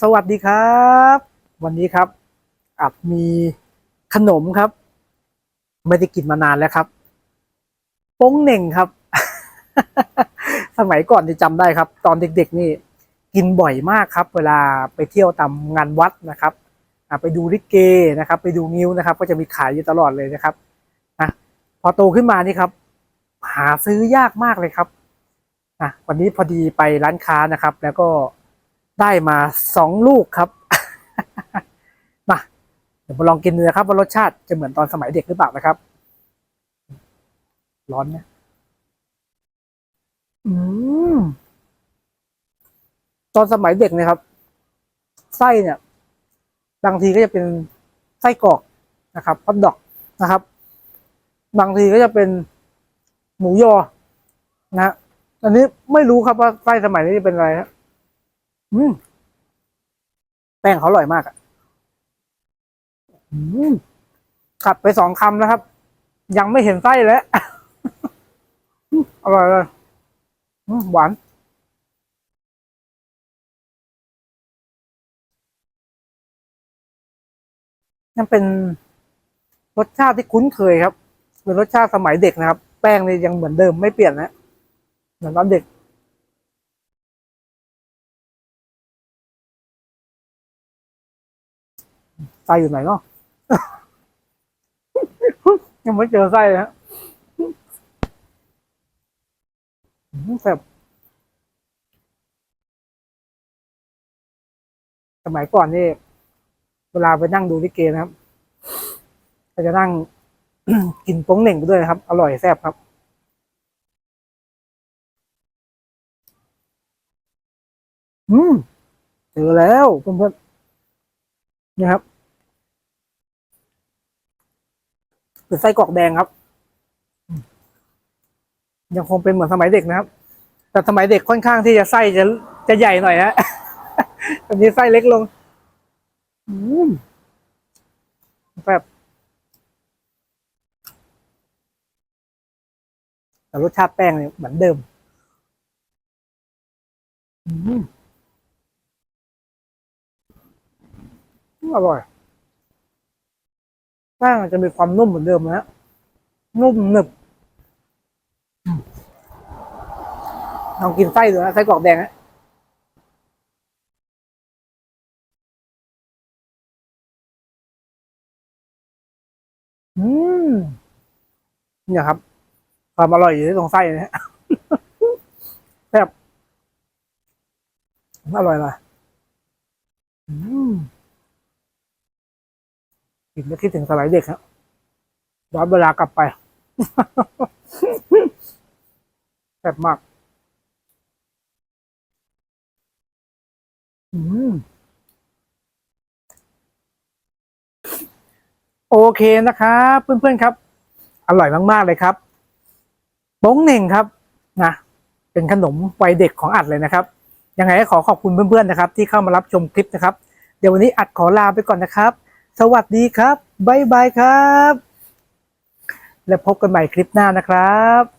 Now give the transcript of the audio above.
สวัสดีครับ วันนี้ครับ อัดมีขนมครับ ไม่ได้กินมานานแล้วครับโป้งเหน่งครับ สมัยก่อนที่จำได้ครับ ตอนเด็ก ๆ นี่ กินบ่อยมากครับ เวลาไปเที่ยวตามงานวัดนะครับไปดูลิเกนะครับ ไปดูงิ้วนะครับ ก็จะมีขายอยู่ตลอดเลยนะครับนะพอโตขึ้นมานี่ครับ หาซื้อยากมากเลยครับนะวันนี้พอดีไปร้านค้านะครับ แล้วก็ ได้มาสองลูกครับมาเดี๋ยวมาลองกินดูนะครับว่ารสชาติจะเหมือนตอนสมัยเด็กหรือเปล่านะครับ ร้อนเนี่ยอืมตอนสมัยเด็กเนี่ยครับ ไส้เนี่ยบางทีก็จะเป็นไส้กรอกนะครับฮอทดอกนะครับ บางทีก็จะเป็นหมูยอนะฮะอันนี้ไม่รู้ครับว่าไส้สมัยนี้จะเป็นอะไรฮะ อืมแป้งเขาอร่อยมากอะอืมกัดไปสองคำนะครับ ยังไม่เห็นไส้แล้วอร่อยเลยหวานยังเป็นรสชาติที่คุ้นเคยครับเป็นรสชาติสมัยเด็กนะครับ แป้งนี่ยังเหมือนเดิมไม่เปลี่ยนนะเหมือนตอนเด็ก ไส้อยู่ไหนเนาะยังไม่เจอไส้เลยฮะแซ่บสมัยก่อนนี่ เวลาไปนั่งดูลิเกนะครับก็จะนั่งกินโป้งเหน่งไปด้วยครับ อร่อยแซ่บครับอืมเจอแล้วเพื่อนๆ นี่ครับเป็นไส้กรอกแดงครับ ยังคงเป็นเหมือนสมัยเด็กนะครับ แต่สมัยเด็กค่อนข้างที่จะไส้จะจะใหญ่หน่อยฮะตอนนี้ไส้เล็กลงแบบแต่รสชาติแป้งเนี่ยเหมือนเดิม อืม อร่อยแป้งจะมีความนุ่มเหมือนเดิมนะฮะนุ่มหนึบลองกินไส้ดูนะไส้กรอกแดงนะอืมเนี่ยครับ ความอร่อยอยู่ที่ตรงไส้นะฮะแซ่บอร่อยเลยอืม กินแล้วคิดถึงสมัยเด็กครับย้อนเวลากลับไปแซ่บมาก อืมโอเคนะครับเพื่อนๆครับ อร่อยมากๆเลยครับโป้งเหน่งครับนะเป็นขนมวัยเด็กของอัดเลยนะครับ ยังไงก็ขอขอบคุณเพื่อนๆนะครับ ที่เข้ามารับชมคลิปนะครับ เดี๋ยววันนี้อัดขอลาไปก่อนนะครับ สวัสดีครับ บ๊ายบายครับ และพบกันใหม่คลิปหน้านะครับ